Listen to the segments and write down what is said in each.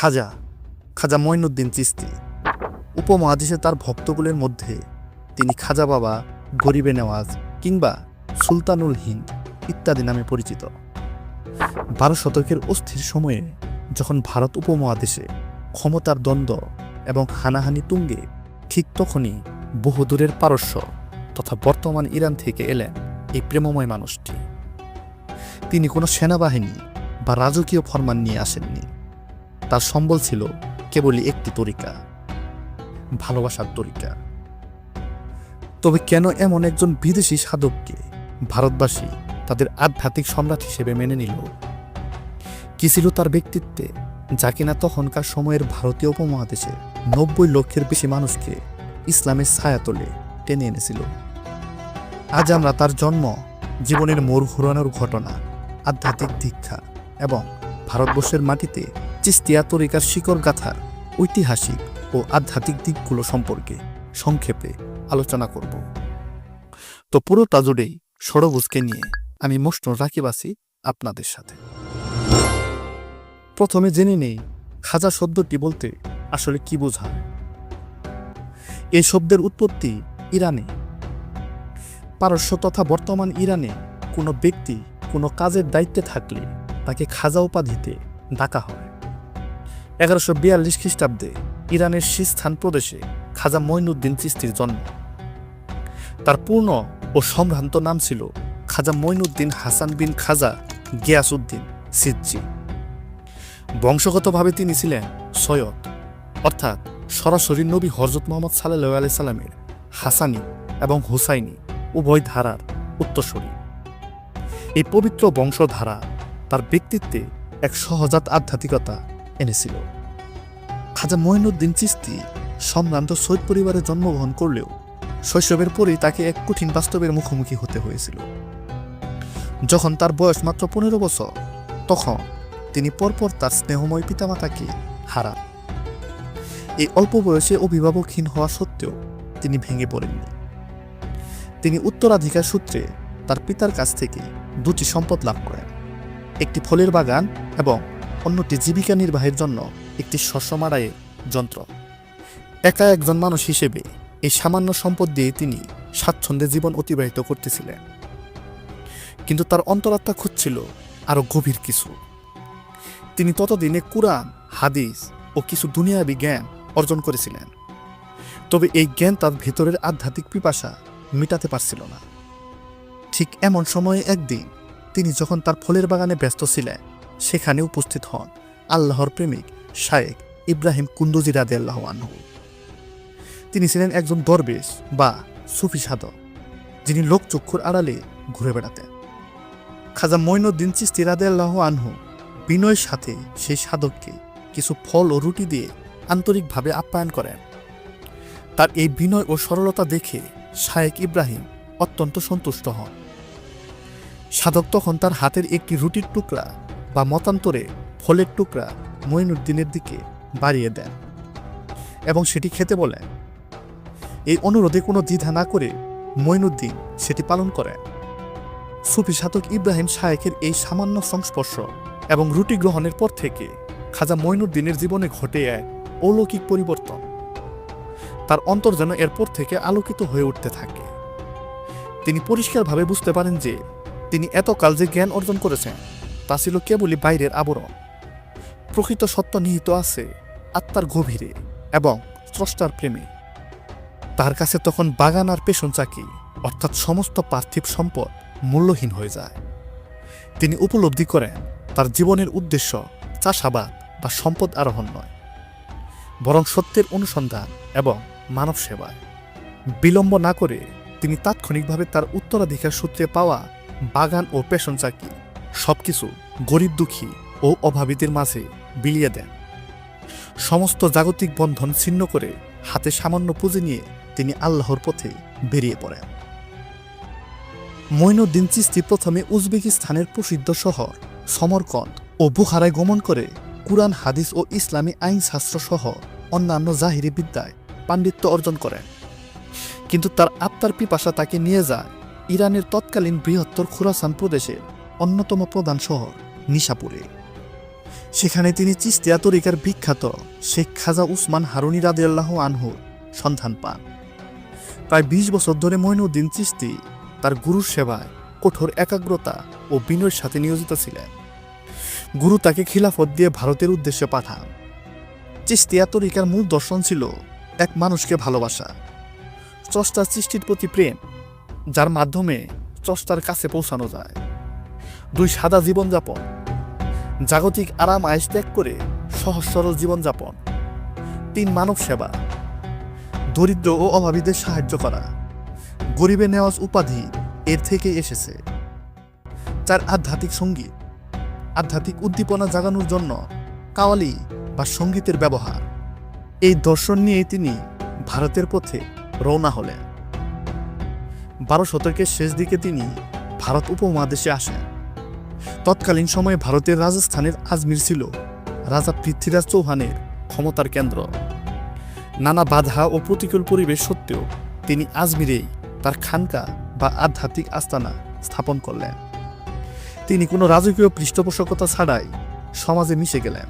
খাজা খাজা মঈনুদ্দিন চিস্তি উপমহাদেশে তার ভক্তগুলোর মধ্যে তিনি খাজা বাবা, গরিবে নেওয়াজ কিংবা সুলতানুল হিন্দ ইত্যাদি নামে পরিচিত। বারো শতকের অস্থির সময়ে যখন ভারত উপমহাদেশে ক্ষমতার দ্বন্দ্ব এবং হানাহানি তুঙ্গে ঠিক তখনই বহুদূরের পারস্য তথা বর্তমান ইরান থেকে এলেন এই প্রেমময় মানুষটি। তিনি কোনো সেনাবাহিনী বা রাজকীয় ফরমান নিয়ে আসেননি। তার সম্বল ছিল কেবলই একটি তরিকা, ভালোবাসার তরিকা। তবে কেন এমন একজন বিদেশি সাধককে ভারতবাসী তাদের আধ্যাত্মিক সম্রাট হিসেবে মেনে নিল? কি ছিল তার ব্যক্তিত্বে, যা কিনা তখনকার সময়ের ভারতীয় উপমহাদেশে নব্বই লক্ষের বেশি মানুষকে ইসলামের ছায়া ছায়াতলে টেনে এনেছিল? আজ আমরা তার জন্ম, জীবনের মোড় ঘুরানোর ঘটনা, আধ্যাত্মিক দীক্ষা এবং ভারতবর্ষের মাটিতে চিস্তিয়া তরিকার শিকড় গাথার ঐতিহাসিক ও আধ্যাত্মিক দিকগুলো সম্পর্কে সংক্ষেপে আলোচনা করব। তো পুরোটা জুড়েই ষড়ভুজকে নিয়ে আমি মোষ্ট রাকিব আছি আপনাদের সাথে। প্রথমে জেনে নেই, খাজা শব্দটি বলতে আসলে কি বোঝায়? এই শব্দের উৎপত্তি ইরানে। পারস্য তথা বর্তমান ইরানে কোনো ব্যক্তি কোনো কাজের দায়িত্বে থাকলে তাকে খাজা উপাধিতে ডাকা হয়। এগারোশো বিয়াল্লিশ খ্রিস্টাব্দে ইরানের সিস্থান প্রদেশে খাজা মঈনুদ্দিন চিস্তির জন্ম। তার পূর্ণ ও সম্ভ্রান্ত নাম ছিল খাজা মঈনুদ্দিন হাসান বিন খাজা গিয়াসউদ্দিন সিজ্জি। বংশগতভাবে তিনি ছিলেন সৈয়দ, অর্থাৎ সরাসরি নবী হজরত মোহাম্মদ সাল্লাহ আলি সাল্লামের হাসানি এবং হুসাইনি, উভয় ধারার উত্তরসূরি। এই পবিত্র বংশধারা তার ব্যক্তিত্বে এক সহজাত আধ্যাত্মিকতা এনেছিল। খাজা মঈনুদ্দিন চিস্তি সম্ভ্রান্ত সৈয়দ পরিবারে জন্মগ্রহণ করলেও শৈশবের পরেই তাকে এক কঠিন বাস্তবের মুখোমুখি হতে হয়েছিল। যখন তার বয়স মাত্র পনেরো বছর, তখন তিনি পরপর তার স্নেহময় পিতামাতাকে হারান। এই অল্প বয়সে অভিভাবকহীন হওয়া সত্ত্বেও তিনি ভেঙে পড়েননি। তিনি উত্তরাধিকার সূত্রে তার পিতার কাছ থেকে দুটি সম্পদ লাভ করেন, একটি ফলের বাগান এবং অন্যটি জীবিকা নির্বাহের জন্য একটি শস্য মাড়াইয়ের যন্ত্র। একা একজন মানুষ হিসেবে এই সামান্য সম্পদ দিয়ে তিনি স্বাচ্ছন্দ্যে জীবন অতিবাহিত করতেছিলেন। কিন্তু তার অন্তরাত্মা খুঁজছিল আরও গভীর কিছু। তিনি ততদিনে কুরআন, হাদিস ও কিছু দুনিয়াবি জ্ঞান অর্জন করেছিলেন। তবে এই জ্ঞান তার ভেতরের আধ্যাত্মিক পিপাসা মেটাতে পারছিল না। ঠিক এমন সময়ে একদিন তিনি যখন তার ফলের বাগানে ব্যস্ত ছিলেন সেখানে উপস্থিত হন আল্লাহর প্রেমিক শায়েক ইব্রাহিম কুন্দুজি রাদে আল্লাহ আনহু। তিনি ছিলেন একজন দরবেশ বা সুফি সাধক, যিনি লোকচক্ষুর আড়ালে ঘুরে বেড়াতেন। খাজা মঈনুদ্দিন চিস্তি রাদে আল্লাহ আনহু বিনয়ের সাথে সেই সাধককে কিছু ফল ও রুটি দিয়ে আন্তরিকভাবে আপ্যায়ন করেন। তার এই বিনয় ও সরলতা দেখে শায়েক ইব্রাহিম অত্যন্ত সন্তুষ্ট হন। সাধক তখন তার হাতের একটি রুটির টুকরা বা মতান্তরে ফলের টুকরা মঈনুদ্দিনের দিকে বাড়িয়ে দেন এবং সেটি খেতে বলেন এই অনুরোধে কোনো দ্বিধা না করে মঈনুদ্দিন সেটি পালন করেন। সুফি সাধক ইব্রাহিম শায়েকের এই সামান্য সংস্পর্শ এবং রুটি গ্রহণের পর থেকে খাজা মঈনুদ্দিনের জীবনে ঘটে এক অলৌকিক পরিবর্তন। তার অন্তর যেন এরপর থেকে আলোকিত হয়ে উঠতে থাকে। তিনি পরিষ্কারভাবে বুঝতে পারেন যে তিনি এতকাল যে জ্ঞান অর্জন করেছেন তা ছিল কেবলই বাইরের আবরণ। প্রকৃত সত্য নিহিত আছে আত্মার গভীরে এবং স্রষ্টার প্রেমে। তার কাছে তখন বাগান আর পেশন চাকি, অর্থাৎ সমস্ত পার্থিব সম্পদ মূল্যহীন হয়ে যায়। তিনি উপলব্ধি করেন, তার জীবনের উদ্দেশ্য চাষাবাদ বা সম্পদ আরোহণ নয়, বরং সত্যের অনুসন্ধান এবং মানব সেবায়। বিলম্ব না করে তিনি তাৎক্ষণিকভাবে তার উত্তরাধিকার সূত্রে পাওয়া বাগান ও পেশন চাকি সবকিছু গরিব দুঃখী ও অভাবীদের মাঝে বিলিয়ে দেন। সমস্ত জাগতিক বন্ধন ছিন্ন করে হাতে সামান্য পুঁজি নিয়ে তিনি আল্লাহর পথে বেরিয়ে পড়েন। মঈনুদ্দিন চিস্তি প্রথমে উজবেকিস্তানের প্রসিদ্ধ শহর সমরকন্দ ও বুখারায় গমন করে কুরআন, হাদিস ও ইসলামী আইনশাস্ত্র সহ অন্যান্য জাহিরি বিদ্যায় পাণ্ডিত্য অর্জন করেন। কিন্তু তার আত্মার পিপাসা তাকে নিয়ে যায় ইরানের তৎকালীন বৃহত্তর খুরাসান প্রদেশের অন্যতম প্রধান শহর, নিশাপুরে। সেখানে তিনি চিস্তিয়া তরিকার বিখ্যাত শেখ খাজা উসমান হারুনি রাদিয়াল্লাহ আনহুর সন্ধান পান। প্রায় বিশ বছর ধরে মঈনুদ্দিন চিস্তি তার গুরুর সেবায় কঠোর একাগ্রতা ও বিনয়ের সাথে নিয়োজিত ছিলেন। গুরু তাকে খিলাফত দিয়ে ভারতের উদ্দেশ্যে পাঠান। চিস্তিয়া তরিকার মূল দর্শন ছিল এক মানুষকে ভালোবাসা। স্রষ্টার সৃষ্টির প্রতি প্রেম, যার মাধ্যমে স্রষ্টার কাছে পৌঁছানো যায়। দুই সাদা জীবনযাপন। জাগতিক আরাম আয়েস ত্যাগ করে সহজ সরল জীবনযাপন। তিন মানব সেবা। দরিদ্র ও অভাবীদের সাহায্য করা। গরিবে নেওয়াজ উপাধি এর থেকে এসেছে। চার আধ্যাত্মিক সংগীত। আধ্যাত্মিক উদ্দীপনা জাগানোর জন্য কাওয়ালি বা সঙ্গীতের ব্যবহার। এই দর্শন নিয়েই তিনি ভারতের পথে রওনা হলেন। বারো শতকের শেষ দিকে তিনি ভারত উপমহাদেশে আসেন। তৎকালীন সময়ে ভারতের রাজস্থানের আজমির ছিল। রাজা পৃথ্বীরাজ চৌহানের ক্ষমতার কেন্দ্র। নানা বাধা ও প্রতিকূল পরিবেশ সত্ত্বেও তিনি আজমিরেই তার খানকা বা আধ্যাত্মিক আস্তানা স্থাপন করলেন। তিনি কোনো রাজকীয় পৃষ্ঠপোষকতা ছাড়াই সমাজে মিশে গেলেন।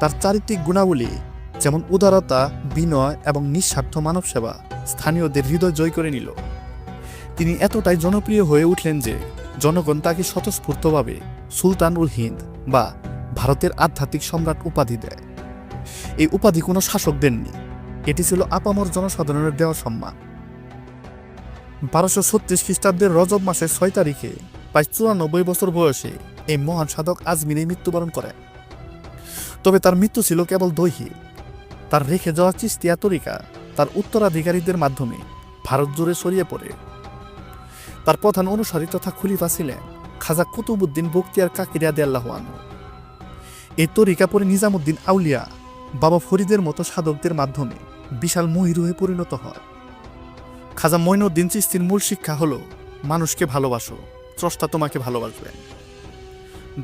তার চারিত্রিক গুণাবলী যেমন উদারতা, বিনয় এবং নিঃস্বার্থ মানব সেবা স্থানীয়দের হৃদয় জয় করে নিল। তিনি এতটাই জনপ্রিয় হয়ে উঠলেন যে জনগণ তাকে স্বতঃস্ফূর্তভাবে সুলতান উল হিন্দ বা ভারতের আধ্যাত্মিক সম্রাট উপাধি দেয়। এই উপাধি কোনো শাসক দেননি। এটি ছিল আপামর জনসাধারণের দেওয়া সম্মান। বারোশো ছত্রিশ খ্রিস্টাব্দের রজব মাসের ছয় তারিখে, প্রায় চুরানব্বই বছর বয়সে এই মহান সাধক আজমিরে মৃত্যুবরণ করেন। তবে তার মৃত্যু ছিল কেবল দৈহিক। তার রেখে যাওয়া চিস্তিয়া তরিকা তার উত্তরাধিকারীদের মাধ্যমে ভারত জুড়ে ছড়িয়ে পড়ে। তার প্রধান অনুসারী তথা খুলিফা ছিলেন খাজা কুতুবুদ্দিন বক্তিয়ার কাকিরিয়া দেয়াল্লাহ আনহু। এই তরিকা পরে নিজামুদ্দিন আউলিয়া বাবা ফরিদের মতো সাধকদের মাধ্যমে বিশাল মহিরুহে পরিণত হয়। খাজা মঈনুদ্দিন চিস্তির মূল শিক্ষা হলো, মানুষকে ভালোবাসো, স্রষ্টা তোমাকে ভালোবাসবেন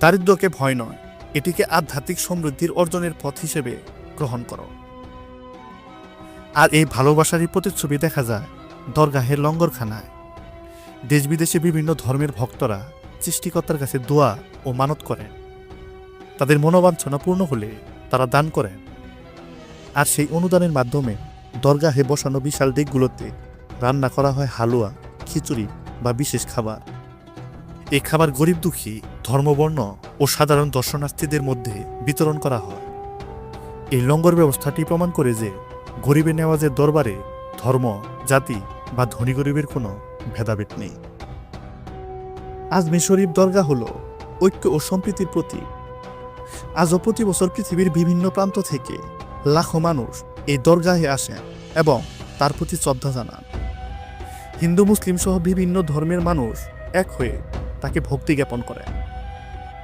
দারিদ্র্যকে ভয় নয়, এটিকে আধ্যাত্মিক সমৃদ্ধির অর্জনের পথ হিসেবে গ্রহণ করো। আর এই ভালোবাসারই প্রতিচ্ছবি দেখা যায় দরগাহের লঙ্গরখানায়। দেশ বিদেশে বিভিন্ন ধর্মের ভক্তরা সৃষ্টিকর্তার কাছে দোয়া ও মানত করেন। তাদের মনোবাঞ্ছনা পূর্ণ হলে তারা দান করেন। আর সেই অনুদানের মাধ্যমে দরগাহে বসানো বিশাল দিকগুলোতে রান্না করা হয় হালুয়া, খিচুড়ি বা বিশেষ খাবার। এই খাবার গরিব দুঃখী, ধর্মবর্ণ ও সাধারণ দর্শনার্থীদের মধ্যে বিতরণ করা হয়। এই লঙ্গর ব্যবস্থাটি প্রমাণ করে যে গরিবের নেওয়াজের দরবারে ধর্ম, জাতি বা ধনী গরিবের কোনো ভেদাভেদ নেই। আজমি শরীফ দরগা হল ঐক্য ও সম্প্রীতির প্রতীক। আজও প্রতি বছর পৃথিবীর বিভিন্ন প্রান্ত থেকে লাখো মানুষ এই দরগাহে আসেন এবং তার প্রতি শ্রদ্ধা জানান। হিন্দু, মুসলিম সহ বিভিন্ন ধর্মের মানুষ এক হয়ে তাকে ভক্তি জ্ঞাপন করে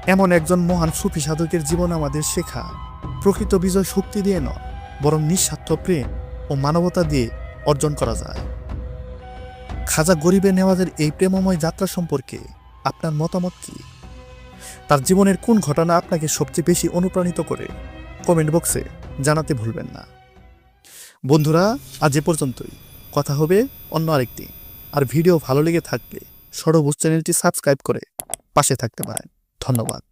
এমন একজন মহান সুফি সাধকের জীবন আমাদের শেখা প্রকৃত বিজয় শক্তি দিয়ে নয়, বরং নিঃস্বার্থ প্রেম ও মানবতা দিয়ে অর্জন করা যায়। খাজা গরিবের নেওয়াজের এই প্রেমময় যাত্রা সম্পর্কে আপনার মতামত কি? তার জীবনের কোন ঘটনা আপনাকে সবচেয়ে বেশি অনুপ্রাণিত করে? কমেন্ট বক্সে জানাতে ভুলবেন না। বন্ধুরা, আজ এ পর্যন্তই। কথা হবে অন্য আরেকটি। আর ভিডিও ভালো লেগে থাকলে সরবুজ চ্যানেলটি সাবস্ক্রাইব করে পাশে থাকতে পারেন। ধন্যবাদ।